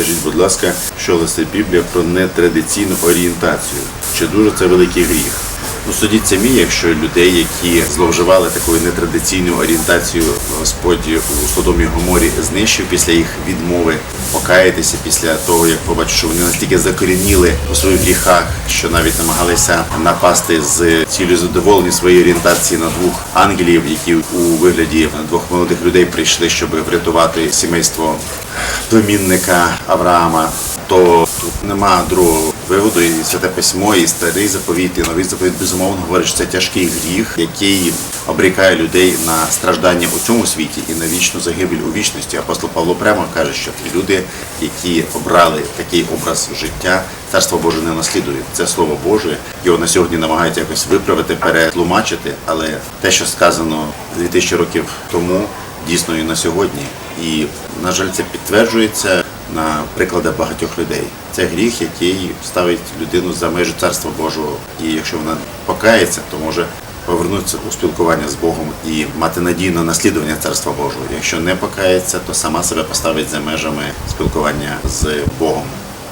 Скажіть, будь ласка, що гласить Біблія про нетрадиційну орієнтацію? Чи дуже це великий гріх? Ну, судіть самі, якщо людей, які зловживали такою нетрадиційною орієнтацією, Господь у Содомі Гоморі знищив після їх відмови покаятися після того, як побачив, що вони настільки закорініли у своїх гріхах, що навіть намагалися напасти з цілею задоволення своєї орієнтації на двох ангелів, які у вигляді двох молодих людей прийшли, щоб врятувати сімейство племінника Авраама. То тут нема другого виводу, і святе письмо, і старий заповіт, і новий заповіт безумовно говорить, що це тяжкий гріх, який обрікає людей на страждання у цьому світі і на вічну загибель у вічності. Апостол Павло прямо каже, що люди, які обрали такий образ життя, царство Боже не наслідують. Це слово Боже. Його на сьогодні намагаються якось виправити, перетлумачити, але те, що сказано 2000 років тому, дійсно і на сьогодні. І, на жаль, це підтверджується на прикладах багатьох людей. Це гріх, який ставить людину за межі царства Божого. І якщо вона покається, то може повернутися у спілкування з Богом і мати надію на наслідування царства Божого. Якщо не покається, то сама себе поставить за межами спілкування з Богом.